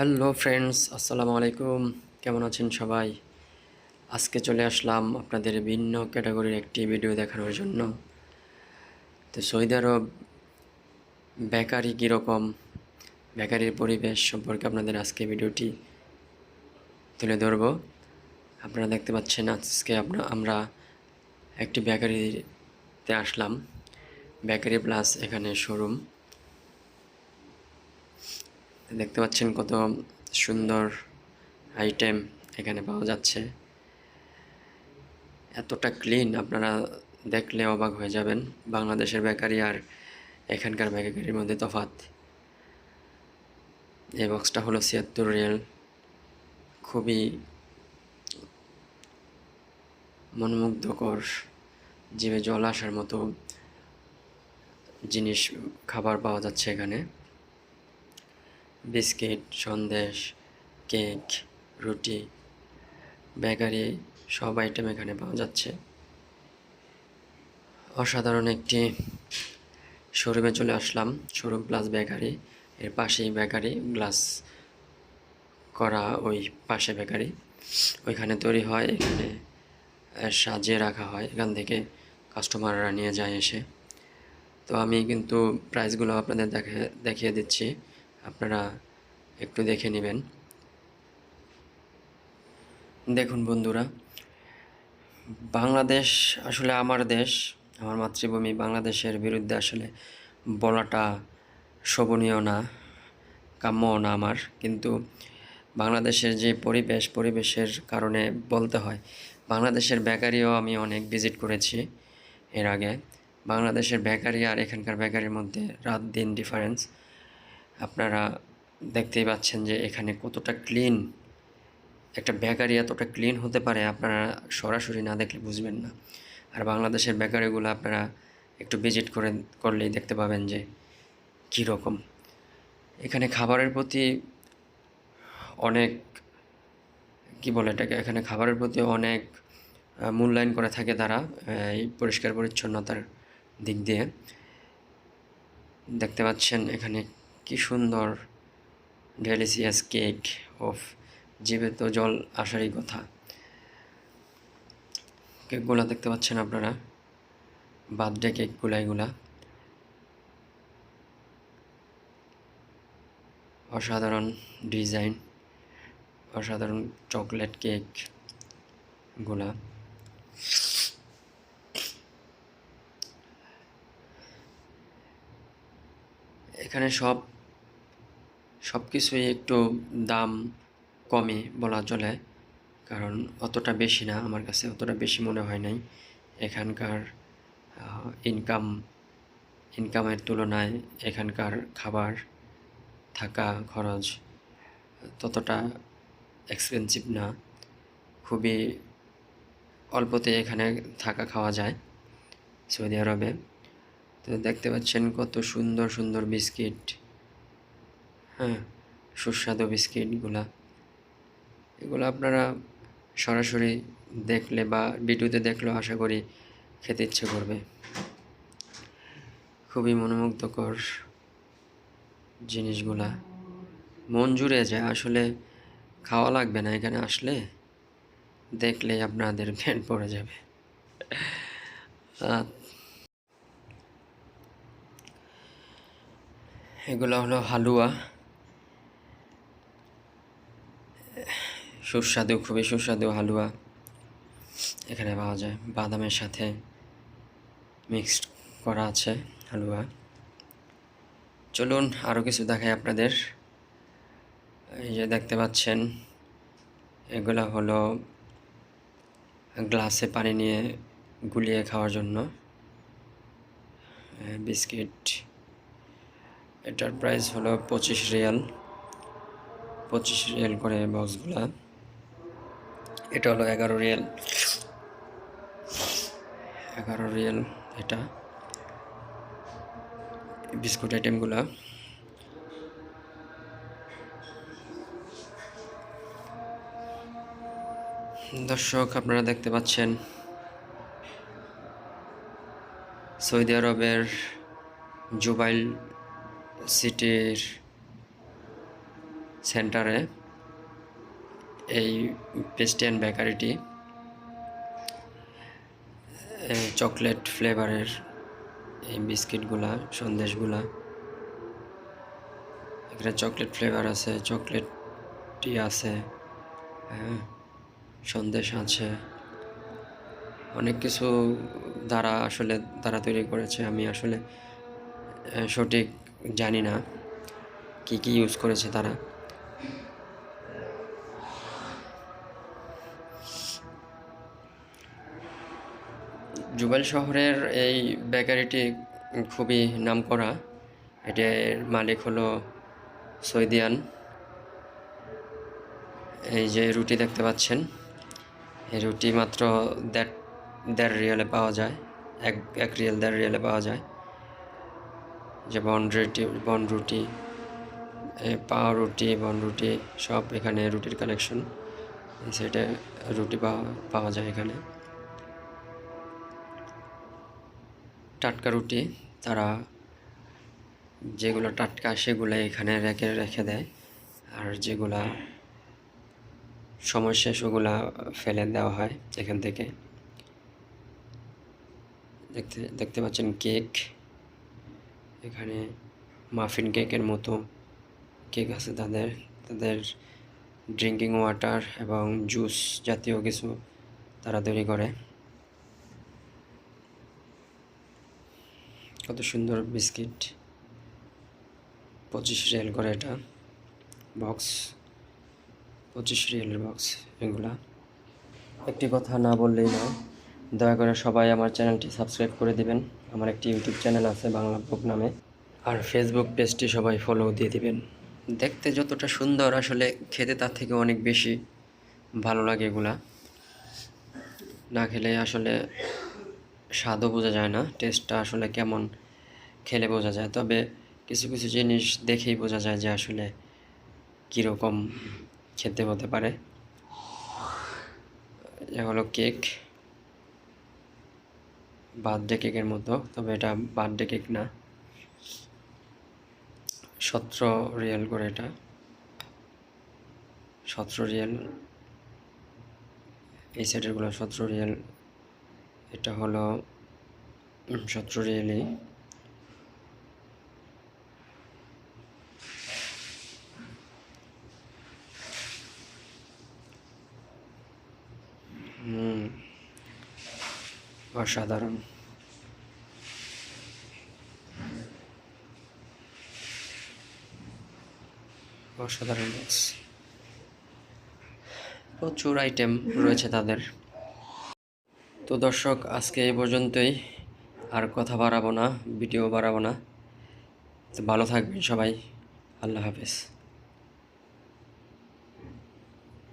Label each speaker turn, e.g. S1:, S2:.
S1: Hello friends আসসালামু আলাইকুম কেমন আছেন সবাই? আজকে চলে আসলাম আপনাদের ভিন্ন ক্যাটাগরির একটি ভিডিও দেখানোর জন্য। তো সৌদি আরব, বেকারি কীরকম? বেকারির পরিবেশ সম্পর্কে আপনাদের আজকে ভিডিওটি তুলে ধরব। আপনারা দেখতে পাচ্ছেন আজকে আপনা আমরা একটি বেকারিতে আসলাম। বেকারি প্লাস এখানে শোরুম দেখতে পাচ্ছেন কত সুন্দর আইটেম এখানে পাওয়া যাচ্ছে। এতটা ক্লিন আপনারা দেখলে অবাক হয়ে যাবেন। বাংলাদেশের বেকারি আর এখানকার বেকারির মধ্যে তফাৎ। এই বক্সটা হলো ছিয়াত্তর রিয়েল খুবই মনোমুগ্ধকর জীবে জল আসার মতো জিনিস, খাবার পাওয়া যাচ্ছে এখানে। বিস্কিট, সন্দেশ, কেক, রুটি, বেকারি, সব আইটেম এখানে পাওয়া যাচ্ছে। অসাধারণ একটি শোরুমে চলে আসলাম শোরুম প্লাস বেকারি। এর পাশেই বেকারি গ্লাস করা ওই পাশে বেকারি। ওইখানে তৈরি হয়, এখানে সাজিয়ে রাখা হয়। এখান থেকে কাস্টমাররা নিয়ে যায় এসে। তো আমি কিন্তু প্রাইসগুলো আপনাদের দেখে, দেখিয়ে দিচ্ছি। আপনারা একটু দেখে নেবেন। দেখুন বন্ধুরা, বাংলাদেশ আসলে আমার দেশ, আমার মাতৃভূমি। বাংলাদেশের বিরুদ্ধে আসলে বলাটা শোভনীয় না, কাম্যও না আমার। কিন্তু বাংলাদেশের যে পরিবেশ, পরিবেশের কারণে বলতে হয়, বাংলাদেশের বেকারিও আমি অনেক ভিজিট করেছি এর আগে। বাংলাদেশের বেকারি আর এখানকার বেকারির মধ্যে রাত দিন ডিফারেন্স আপনারা দেখতেই পাচ্ছেন যে এখানে কতটা ক্লিন একটা বেকারি এতটা ক্লিন হতে পারে আপনারা সরাসরি না দেখলে বুঝবেন না। আর বাংলাদেশের বেকারিগুলো আপনারা একটু ভিজিট করে, করলেই দেখতে পাবেন যে কী রকম। এখানে খাবারের প্রতি অনেক, কি বলে এটাকে, এখানে খাবারের প্রতি অনেক মূল্যায়ন করে থাকে তারা এই পরিষ্কার পরিচ্ছন্নতার দিক দিয়ে। দেখতে পাচ্ছেন এখানে কি সুন্দর ডেলিসিয়াস কেক অফ জিভে তো জল আসারই কথা। কেকগুলো দেখতে পাচ্ছেন আপনারা? বার্থডে কেকগুলো এগুলা। অসাধারণ ডিজাইন, অসাধারণ চকলেট কেকগুলা। এখানে সব সব কিছুই একটু দাম কমই বলা চলে, কারণ অতটা বেশি না আমার কাছে, অতটা বেশি মনে হয় নাই। এখানকার ইনকাম ইনকামের তুলনায় এখানকার খাবার, থাকা, খরচ ততটা এক্সপেন্সিভ না। খুবই অল্পতে এখানে থাকা খাওয়া যায় সৌদি আরবে। তো দেখতে পাচ্ছেন কত সুন্দর সুন্দর বিস্কিট হ্যাঁ সুস্বাদু বিস্কিটগুলা। এগুলো আপনারা সরাসরি দেখলে বা ভিডিওতে দেখলেও আশা করি খেতে ইচ্ছে করবে। খুবই মনোমুগ্ধকর জিনিসগুলা। মন জুড়ে যায়, আসলে খাওয়া লাগবে না এখানে আসলে। দেখলে আপনাদের ফ্যান পড়ে যাবে। এগুলো হলো হালুয়া। সুস্বাদু, খুবই সুস্বাদু হালুয়া এখানে পাওয়া যায়। বাদামের সাথে মিক্সড করা আছে হালুয়া। চলুন আরও কিছু দেখাই আপনাদের। এই যে দেখতে পাচ্ছেন, এগুলো হলো গ্লাসে পানি নিয়ে গুলিয়ে খাওয়ার জন্য। বিস্কিট। এটার প্রাইস হলো পঁচিশ রিয়াল। পঁচিশ রিয়াল করে বক্সগুলা এটা হলো এগারো রিয়েল। এগারো রিয়েল এটা। বিস্কুট আইটেমগুলা। দর্শক, আপনারা দেখতে পাচ্ছেন সৌদি আরবের জুবাইল সিটির সেন্টারে এই পেস্টিয়ান বেকারিটি চকলেট ফ্লেভারের এই বিস্কিটগুলা, সন্দেশগুলা। এখানে চকলেট ফ্লেভার আছে চকলেট টি আছে হ্যাঁ সন্দেশ আছে। অনেক কিছু দ্বারা আসলে তারা তৈরি করেছে, আমি আসলে সঠিক জানি না, কি কি ইউজ করেছে তারা। জুবাইল শহরের এই বেকারিটি খুবই নামকরা। এটার মালিক হলো সৈদিয়ান। এই যে রুটি দেখতে পাচ্ছেন, এই রুটি মাত্র দেড় দেড় রিয়ালে পাওয়া যায়, এক এক রিয়াল দেড় রিয়ালে পাওয়া যায়। যে বন রুটি বন রুটি এ রুটি, বন রুটি, সব এখানে রুটির কালেকশন। সেটা রুটি পাওয়া পাওয়া যায় এখানে। টাটকা রুটি, তারা যেগুলো টাটকা সেগুলো এখানে রেখে রেখে দেয়। আর যেগুলা সময় শেষ ওগুলা ফেলে দেওয়া হয় এখান থেকে। দেখতে দেখতে পাচ্ছেন কেক। এখানে মাফিন কেকের মতো কেক আছে তাদের। তাদের ড্রিঙ্কিং ওয়াটার এবং জুস জাতীয় কিছু তারা তৈরি করে। কত সুন্দর বিস্কিট। পঁচিশ রিয়েল করে এটা। বক্স। পঁচিশ রিয়েলের বক্স এগুলা। একটি কথা না বললেই না দয়া করে সবাই আমার চ্যানেলটি সাবস্ক্রাইব করে দিবেন। আমার একটি ইউটিউব চ্যানেল আছে বাংলা বুক নামে। আর ফেসবুক পেজটি সবাই ফলো দিয়ে দিবেন। দেখতে যতটা সুন্দর আসলে খেতে তার থেকে অনেক বেশি ভালো লাগে এগুলা। না খেলে আসলে স্বাদও বোঝা যায় না টেস্টটা আসলে কেমন খেলে বোঝা যায়। তবে কিছু কিছু জিনিস দেখেই বোঝা যায় যে আসলে কীরকম খেতে হতে পারে। এটা হলো কেক বার্থডে কেকের মতো, তবে এটা বার্থডে কেক না। সতেরো রিয়েল করে এটা। সতেরো রিয়েল এই সাইডেরগুলো সতেরো রিয়েল এটা হলো সতেরো রিয়েলই হুম অসাধারণ। অসাধারণ। প্রচুর আইটেম রয়েছে তাদের। তো দর্শক, আজকে এই পর্যন্তই। আর কথা বাড়াবো না ভিডিও বাড়াবো না। তো ভালো থাকবেন সবাই। আল্লাহ হাফেজ।